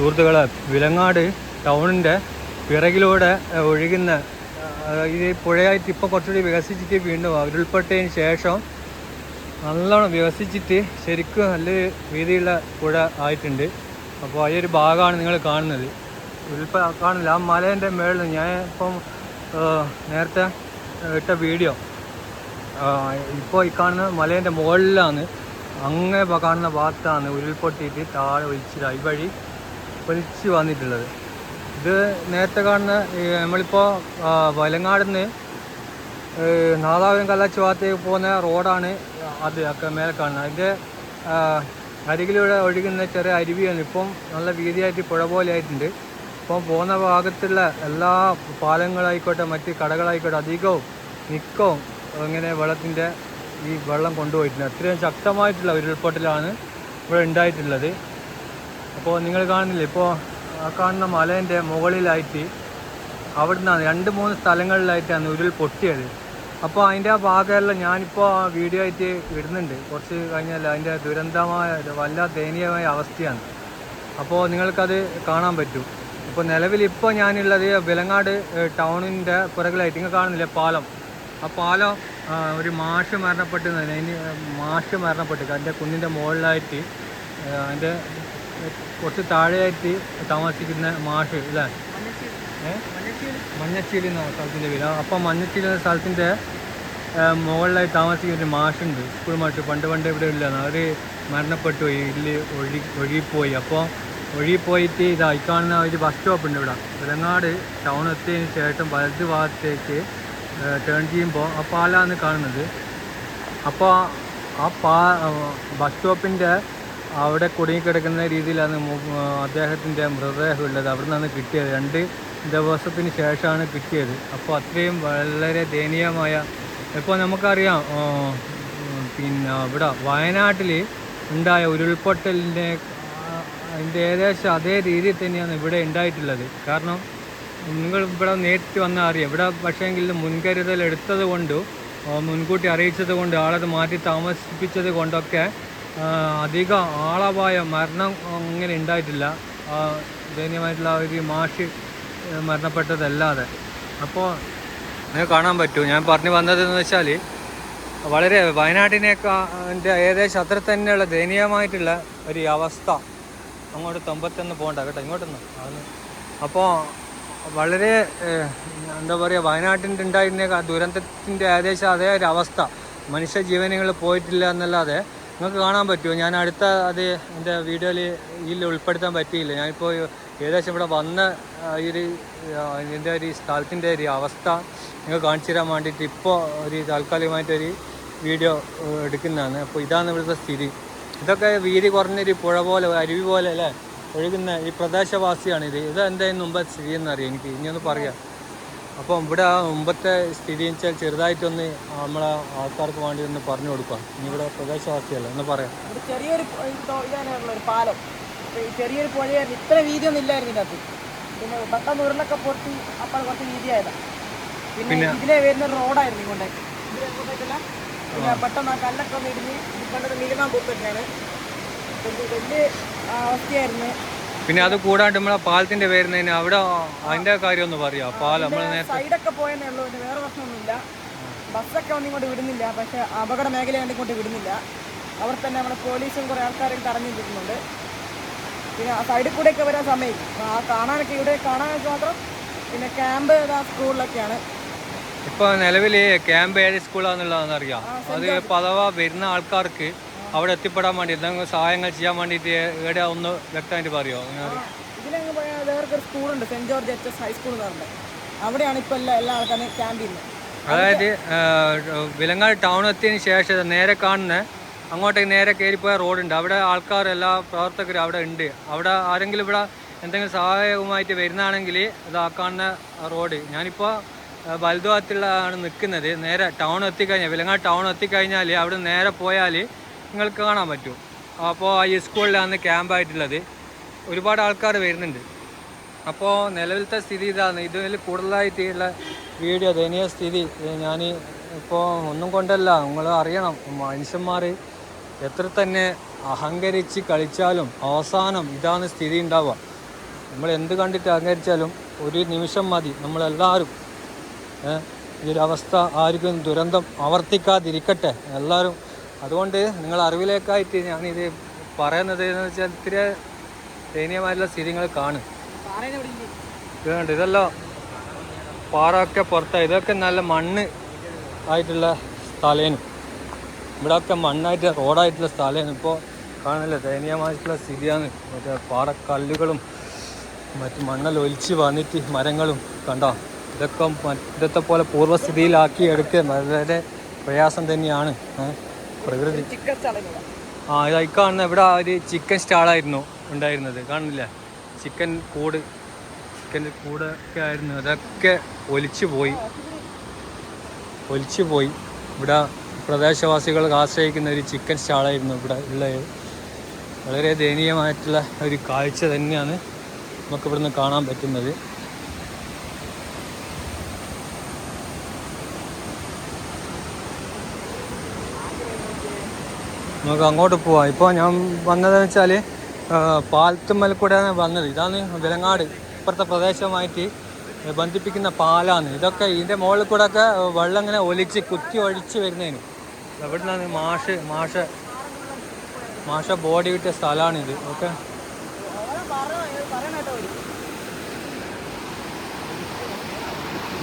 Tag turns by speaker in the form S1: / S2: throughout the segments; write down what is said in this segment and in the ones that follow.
S1: സുഹൃത്തുക്കളെ വിലങ്ങാട് ടൗണിന്റെ പിറകിലൂടെ ഒഴുകുന്ന ഈ പുഴയായിട്ട് ഇപ്പോൾ കുറച്ചുകൂടി വികസിച്ചിട്ട് വീണ്ടും ഉരുൾപ്പെട്ടതിന് ശേഷം നല്ലോണം വികസിച്ചിട്ട് ശരിക്കും നല്ല രീതിയിലുള്ള പുഴ ആയിട്ടുണ്ട്. അപ്പോൾ ഈ ഒരു ഭാഗമാണ് നിങ്ങൾ കാണുന്നത്. ഉരുൾപ്പ കാണില്ല ആ മലേന്റെ മേളിൽ ഞാൻ ഇപ്പം നേരത്തെ ഇട്ട വീഡിയോ. ഇപ്പോൾ ഈ കാണുന്ന മലേന്റെ മുകളിലാണ് അങ്ങേ കാണുന്ന ഭാഗത്താണ് ഉരുൾപൊട്ടിയിട്ട് താഴെ ഒഴിച്ചിട്ട് ഈ വഴി ഒലിച്ച് വന്നിട്ടുള്ളത്. ഇത് നേരത്തെ കാണുന്ന നമ്മളിപ്പോൾ വലങ്ങാട് നിന്ന് നാദാപുരം കല്ലാച്ചി ഭാഗത്തേക്ക് പോകുന്ന റോഡാണ് അത് ഒക്കെ മേലെ കാണുന്നത്. അതിന്റെ അരികിലൂടെ ഒഴുകുന്ന ചെറിയ അരുവിയാണ്. ഇപ്പം നല്ല വീതിയായിട്ട് പുഴ പോലെ ആയിട്ടുണ്ട്. ഇപ്പം പോകുന്ന ഭാഗത്തുള്ള എല്ലാ പാലങ്ങളായിക്കോട്ടെ മറ്റ് കടകളായിക്കോട്ടെ അധികവും മിക്കവും ഇങ്ങനെ വെള്ളത്തിന്റെ ഈ വെള്ളം കൊണ്ടുപോയിട്ടുണ്ട്. അത്രയും ശക്തമായിട്ടുള്ള ഉരുൾപൊട്ടലാണ് ഇവിടെ ഉണ്ടായിട്ടുള്ളത്. അപ്പോൾ നിങ്ങൾ കാണുന്നില്ല? ഇപ്പോൾ ആ കാണുന്ന മലേന്റെ മുകളിലായിട്ട് അവിടെ നിന്നാണ് രണ്ട് മൂന്ന് സ്ഥലങ്ങളിലായിട്ടാണ് ഉരുൾ പൊട്ടിയത്. അപ്പോൾ അതിന്റെ ആ ഭാഗമെല്ലാം ഞാനിപ്പോൾ ആ വീഡിയോ ആയിട്ട് ഇടുന്നുണ്ട്. കുറച്ച് കഴിഞ്ഞാൽ അതിന്റെ ദുരന്തമായ വല്ല ദയനീയമായ അവസ്ഥയാണ്. അപ്പോൾ നിങ്ങൾക്കത് കാണാൻ പറ്റും. ഇപ്പോൾ നിലവിൽ ഇപ്പോൾ ഞാനുള്ളത് വിലങ്ങാട് ടൗണിന്റെ പുറകിലായിട്ട്. നിങ്ങൾ കാണുന്നില്ലേ പാലം? ആ പാലം ഒരു മാഷ് മരണപ്പെട്ട് അതിന് മാഷ് മരണപ്പെട്ടു അതിന്റെ കുന്നിന്റെ മുകളിലായിട്ട് അതിന്റെ കുറച്ച് താഴെയായിട്ട് താമസിക്കുന്ന മാഷ് അല്ലേ? മഞ്ഞച്ചീലി എന്ന സ്ഥലത്തിന്റെ പേര്. അപ്പം മഞ്ഞച്ചീലി എന്ന സ്ഥലത്തിന്റെ മുകളിലായി താമസിക്കുന്ന ഒരു മാഷുണ്ട്. സ്കൂൾ മാഷ്. പണ്ട് പണ്ട് ഇവിടെ ഇല്ല അവർ മരണപ്പെട്ടു പോയി. ഇല്ല് ഒഴി ഒഴുകിപ്പോയി. അപ്പോൾ ഒഴുകിപ്പോയിട്ട് ഇതായി കാണുന്ന ഒരു ബസ് സ്റ്റോപ്പ് ഉണ്ട് ഇവിടെ. വിലങ്ങാട് ടൗൺ എത്തിയതിന് ശേഷം വലത് ഭാഗത്തേക്ക് ടേൺ ചെയ്യുമ്പോൾ ആ പാലാണ് കാണുന്നത്. അപ്പോൾ ആ പാ ബസ് സ്റ്റോപ്പിന്റെ അവിടെ കുടുങ്ങിക്കിടക്കുന്ന രീതിയിലാണ് അദ്ദേഹത്തിന്റെ മൃതദേഹം ഉള്ളത് അവിടെ നിന്നാണ് കിട്ടിയത്. രണ്ട് ദിവസത്തിന് ശേഷമാണ് കിട്ടിയത്. അപ്പോൾ അത്രയും വളരെ ദയനീയമായ ഇപ്പോൾ നമുക്കറിയാം പിന്നെ ഇവിടെ വയനാട്ടിൽ ഉണ്ടായ ഉരുൾപൊട്ടലിന്റെ അതിന്റെ ഏകദേശം അതേ രീതിയിൽ തന്നെയാണ് ഇവിടെ ഉണ്ടായിട്ടുള്ളത്. കാരണം നിങ്ങൾ ഇവിടെ നേരിട്ട് വന്നാൽ അറിയാം. ഇവിടെ പക്ഷേങ്കിൽ മുൻകരുതൽ എടുത്തത് കൊണ്ടും മുൻകൂട്ടി അറിയിച്ചത് കൊണ്ട് ആളത് മാറ്റി താമസിപ്പിച്ചത് കൊണ്ടൊക്കെ അധികം ആളപായ മരണം അങ്ങനെ ഉണ്ടായിട്ടില്ല. ദയനീയമായിട്ടുള്ള ഒരു മാഷ് മരണപ്പെട്ടതല്ലാതെ. അപ്പോൾ നിങ്ങൾ കാണാൻ പറ്റൂ. ഞാൻ പറഞ്ഞു വന്നതെന്ന് വെച്ചാൽ വളരെ വയനാട്ടിനേക്കാന്റെ ഏകദേശം അത്ര തന്നെയുള്ള ദയനീയമായിട്ടുള്ള ഒരു അവസ്ഥ. അങ്ങോട്ട് തൊമ്പത്തൊന്ന് പോകണ്ട കേട്ടോ ഇങ്ങോട്ടൊന്ന്. അപ്പോൾ വളരെ എന്താ പറയുക വയനാട്ടിന്റെ ഉണ്ടായിരുന്ന ദുരന്തത്തിന്റെ ഏകദേശം അതേ ഒരു അവസ്ഥ. മനുഷ്യ ജീവനുകൾ പോയിട്ടില്ല എന്നല്ലാതെ നിങ്ങൾക്ക് കാണാൻ പറ്റുമോ? ഞാൻ അടുത്ത അത് എന്റെ വീഡിയോയിൽ ഇതിൽ ഉൾപ്പെടുത്താൻ പറ്റിയില്ല. ഞാനിപ്പോൾ ഏകദേശം ഇവിടെ വന്ന ഈ ഒരു എന്റെ ഒരു സ്ഥലത്തിന്റെ ഒരു അവസ്ഥ നിങ്ങൾ കാണിച്ചു തരാൻ വേണ്ടിയിട്ട് ഇപ്പോൾ ഒരു താൽക്കാലികമായിട്ടൊരു വീഡിയോ എടുക്കുന്നതാണ്. അപ്പോൾ ഇതാണ് ഇവിടുത്തെ സ്ഥിതി. ഇതൊക്കെ വീതി കുറഞ്ഞൊരു പുഴ പോലെ അരുവി പോലെ അല്ലേ? ഒഴുകുന്ന ഈ പ്രദേശവാസിയാണ് ഇത് ഇത് എന്തായാലും മുമ്പ് സ്ഥിതി എന്നറിയാം എനിക്ക്? ഇനിയൊന്ന് പറയാം. അപ്പോൾ ഇവിടെ ആ മുമ്പത്തെ സ്ഥിതി എന്ന് വെച്ചാൽ ചെറുതായിട്ടൊന്ന് നമ്മളെ ആൾക്കാർക്ക് വേണ്ടി ഒന്ന് പറഞ്ഞു കൊടുക്കാം ഇനി ഇവിടെ പ്രദേശവാസിയല്ല ഒന്ന് പറയാം.
S2: ഒരു ചെറിയൊരു ഒരു പാലം. ചെറിയൊരു പുഴയായിരുന്നു. ഇത്ര വീതിയൊന്നും ഇല്ലായിരുന്നു ഇതിനകത്ത്. പിന്നെ പെട്ടെന്ന് ഉരുളൊക്കെ പൊട്ടി അപ്പോൾ കുറച്ച് വീതിയായതാണ് പിന്നെ ഇതിലെ വരുന്ന റോഡായിരുന്നു ഇതിലെ ഇങ്ങോട്ടേക്കല്ല. പിന്നെ പെട്ടെന്ന് ആ കല്ലൊക്കെ ഒന്ന് ഇടിഞ്ഞ് ഇത് മിനിമം പൂത്തൊക്കെയാണ്. വലിയ അവസ്ഥയായിരുന്നു.
S1: പിന്നെ അത് കൂടാണ്ട് നമ്മളെ പാലത്തിന്റെ പേരുന്നതിന് അവിടെ അതിന്റെ കാര്യം ഒന്ന് പറയാ പാലം നമ്മൾ നേരത്തെ
S2: സൈഡൊക്കെ പോയെന്നേ ഉള്ളൂ പിന്നെ വേറെ പ്രശ്നമൊന്നുമില്ല. ബസ്സൊക്കെ ഒന്നും ഇങ്ങോട്ട് വിടുന്നില്ല പക്ഷേ അപകട മേഖലയാണ്ട് ഇങ്ങോട്ട് വിടുന്നില്ല. അവർ തന്നെ നമ്മുടെ പോലീസും കുറേ ആൾക്കാരും തടഞ്ഞു നിൽക്കുന്നുണ്ട് പിന്നെ ആ സൈഡിൽ കൂടെയൊക്കെ വരാൻ സമയം. ആ കാണാനൊക്കെ ഇവിടെ കാണാനൊക്കെ മാത്രം പിന്നെ ക്യാമ്പ് ആ സ്കൂളിലൊക്കെയാണ്.
S1: ഇപ്പൊ നിലവിൽ ക്യാമ്പ് ഏത് സ്കൂളാന്നുള്ളതെന്ന് അറിയാം. അത് പതവ വരുന്ന ആൾക്കാർക്ക് അവിടെ എത്തിപ്പെടാൻ വേണ്ടി എന്തെങ്കിലും സഹായങ്ങൾ ചെയ്യാൻ വേണ്ടിയിട്ട് എവിടെയാ ഒന്ന് വ്യക്തമായിട്ട് പറയുമോ
S2: ഇതിലങ്ങ് പോയാൽ വേറൊരു സ്കൂളുണ്ട് saint George H S high school എന്ന് പറഞ്ഞത് അവിടെയാണ് ഇപ്പോൾ എല്ലാ എല്ലാ ആൾക്കാരും ക്യാമ്പ് ചെയ്യുന്നത്.
S1: അതായത് വിലങ്ങാട് ടൗൺ എത്തിയതിന് ശേഷം നേരെ കാണുന്ന അങ്ങോട്ടേക്ക് നേരെ കയറിപ്പോയ റോഡുണ്ട്. അവിടെ ആൾക്കാർ എല്ലാ പ്രവർത്തകരും അവിടെ ഉണ്ട്. അവിടെ ആരെങ്കിലും ഇവിടെ എന്തെങ്കിലും സഹായവുമായിട്ട് വരുന്നതാണെങ്കിൽ അത് ആ കാണുന്ന റോഡ്. ഞാനിപ്പോൾ വലുതുഭാഗത്തുള്ളതാണ് നിൽക്കുന്നത്. നേരെ ടൗൺ എത്തിക്കഴിഞ്ഞാൽ വിലങ്ങാട് ടൗൺ എത്തിക്കഴിഞ്ഞാൽ അവിടെ നേരെ പോയാൽ നിങ്ങൾക്ക് കാണാൻ പറ്റും. അപ്പോൾ ഈ സ്കൂളിലാണ് ക്യാമ്പായിട്ടുള്ളത് ഒരുപാട് ആൾക്കാർ വരുന്നുണ്ട്. അപ്പോൾ നിലവിലത്തെ സ്ഥിതി ഇതാണ്. ഇതിൽ കൂടുതലായിട്ടുള്ള വീഡിയോ ദയനീയ സ്ഥിതി ഞാൻ ഇപ്പോൾ ഒന്നും കൊണ്ടല്ല. നിങ്ങൾ അറിയണം മനുഷ്യന്മാർ എത്ര തന്നെ അഹങ്കരിച്ച് കളിച്ചാലും അവസാനം ഇതാണ് സ്ഥിതി ഉണ്ടാവുക. നമ്മൾ എന്ത് കണ്ടിട്ട് അഹങ്കരിച്ചാലും ഒരു നിമിഷം മതി. നമ്മളെല്ലാവരും ഈ ഒരു അവസ്ഥ ആർക്കും ദുരന്തം. ആവർത്തിക്കാതിരിക്കട്ടെ. എല്ലാവരും അതുകൊണ്ട് നിങ്ങൾ അറിവിലേക്കായിട്ട് ഞാനിത് പറയുന്നത് എന്ന് വെച്ചാൽ ഇത്തിരി ദയനീയമായിട്ടുള്ള സ്ഥിതികൾ കാണും.
S2: ഇവിടെ?
S1: ഇതുണ്ട് ഇതെല്ലാം പാറൊക്കെ പുറത്തായി ഇതൊക്കെ നല്ല മണ്ണ് ആയിട്ടുള്ള സ്ഥലേനും. ഇവിടെയൊക്കെ മണ്ണായിട്ട് റോഡായിട്ടുള്ള സ്ഥലമാണ് ഇപ്പോൾ കാണില്ല ദയനീയമായിട്ടുള്ള സ്ഥിതിയാണ്. മറ്റേ പാറക്കല്ലുകളും മറ്റ് മണ്ണെല്ലാം ഒലിച്ച് വന്നിട്ട് മരങ്ങളും കണ്ടോ? ഇതൊക്കെ ഇതത്തെ പോലെ പൂർവസ്ഥിതിയിലാക്കി എടുക്കുക വളരെ പ്രയാസം തന്നെയാണ്. പ്രകൃതി ആ ഇതായി കാണുന്ന ഇവിടെ ഒരു ചിക്കൻ സ്റ്റാളായിരുന്നു ഉണ്ടായിരുന്നത്. കാണുന്നില്ല? ചിക്കൻ കൂട് ചിക്കന്റെ കൂടൊക്കെ ആയിരുന്നു. അതൊക്കെ ഒലിച്ചു പോയി. ഒലിച്ചു പോയി. ഇവിടെ പ്രദേശവാസികൾ ആശ്രയിക്കുന്ന ഒരു ചിക്കൻ സ്റ്റാളായിരുന്നു ഇവിടെ ഉള്ളത്. വളരെ ദയനീയമായിട്ടുള്ള ഒരു കാഴ്ച തന്നെയാണ് നമുക്കിവിടുന്ന് കാണാൻ പറ്റുന്നത്. നമുക്ക് അങ്ങോട്ട് പോവാം. ഇപ്പോൾ ഞാൻ വന്നതെന്ന് വെച്ചാൽ പാലത്തുമ്മൽ കൂടെയാണ് വന്നത്. ഇതാണ് വിലങ്ങാട് ഇപ്പുറത്തെ പ്രദേശമായിട്ട് ബന്ധിപ്പിക്കുന്ന പാലാണ്. ഇതൊക്കെ ഇതിന്റെ മുകളിൽ കൂടെ ഒക്കെ വെള്ളം ഇങ്ങനെ ഒലിച്ച് കുത്തി ഒഴിച്ച് വരുന്നതിന് എവിടെ നിന്നാണ് മാഷ് മാഷ മാഷ ബോഡി വിട്ട സ്ഥലമാണിത്. ഓക്കെ.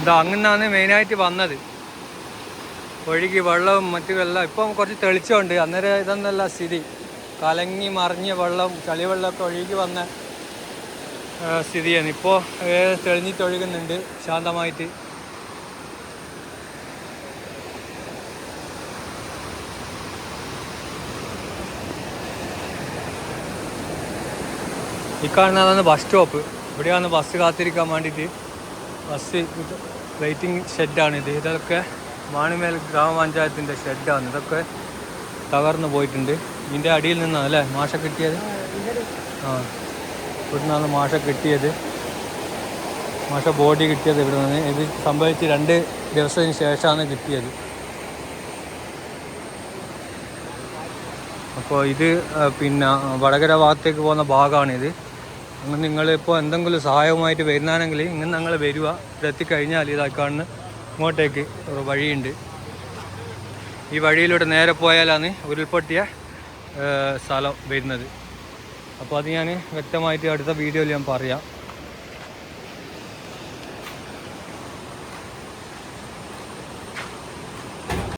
S1: ഇതാ അങ്ങനാണ് മെയിനായിട്ട് വന്നത്. ഒഴുകി വെള്ളവും മറ്റു വെള്ളം ഇപ്പം കുറച്ച് തെളിച്ചമുണ്ട്. അന്നേരം ഇതൊന്നല്ല സ്ഥിതി. കലങ്ങി മറിഞ്ഞ വെള്ളം ചളിവെള്ളമൊക്കെ ഒഴുകി വന്ന സ്ഥിതിയാണ്. ഇപ്പോൾ തെളിഞ്ഞിട്ടൊഴുകുന്നുണ്ട് ശാന്തമായിട്ട്. ഈ കാണുന്നതാണ് ബസ് സ്റ്റോപ്പ് ഇവിടെയാണ് ബസ് കാത്തിരിക്കാൻ വേണ്ടിയിട്ട്. ബസ് വെയിറ്റിംഗ് ഷെഡാണിത് ഇതൊക്കെ മാണിമേൽ ഗ്രാമപഞ്ചായത്തിന്റെ ഷെഡാണ്. ഇതൊക്കെ തകർന്നു പോയിട്ടുണ്ട്. ഇതിന്റെ അടിയിൽ നിന്നാണ് അല്ലേ മാഷ കിട്ടിയത്? ആ ഇവിടെ നിന്നാണ് മാഷ കിട്ടിയത്. മാഷ ബോഡി കിട്ടിയത് ഇവിടെ നിന്ന് ഇത് സംഭവിച്ച് രണ്ട് ദിവസത്തിന് ശേഷമാണ് കിട്ടിയത്. അപ്പോൾ ഇത് പിന്നെ വടകര ഭാഗത്തേക്ക് പോകുന്ന ഭാഗമാണിത് അങ്ങനെ നിങ്ങളിപ്പോൾ എന്തെങ്കിലും സഹായവുമായിട്ട് വരുന്നാണെങ്കിൽ ഇങ്ങനെ ഞങ്ങൾ വരിക. ഇവിടെ എത്തിക്കഴിഞ്ഞാൽ ഇതാ കാണുന്ന ഇങ്ങോട്ടേക്ക് ഒരു വഴിയുണ്ട്. ഈ വഴിയിലൂടെ നേരെ പോയാലാണ് ഉരുൾപൊട്ടിയ സ്ഥലം വരുന്നത്. അപ്പോൾ അത് ഞാൻ വ്യക്തമായിട്ട് അടുത്ത വീഡിയോയിൽ ഞാൻ പറയാം.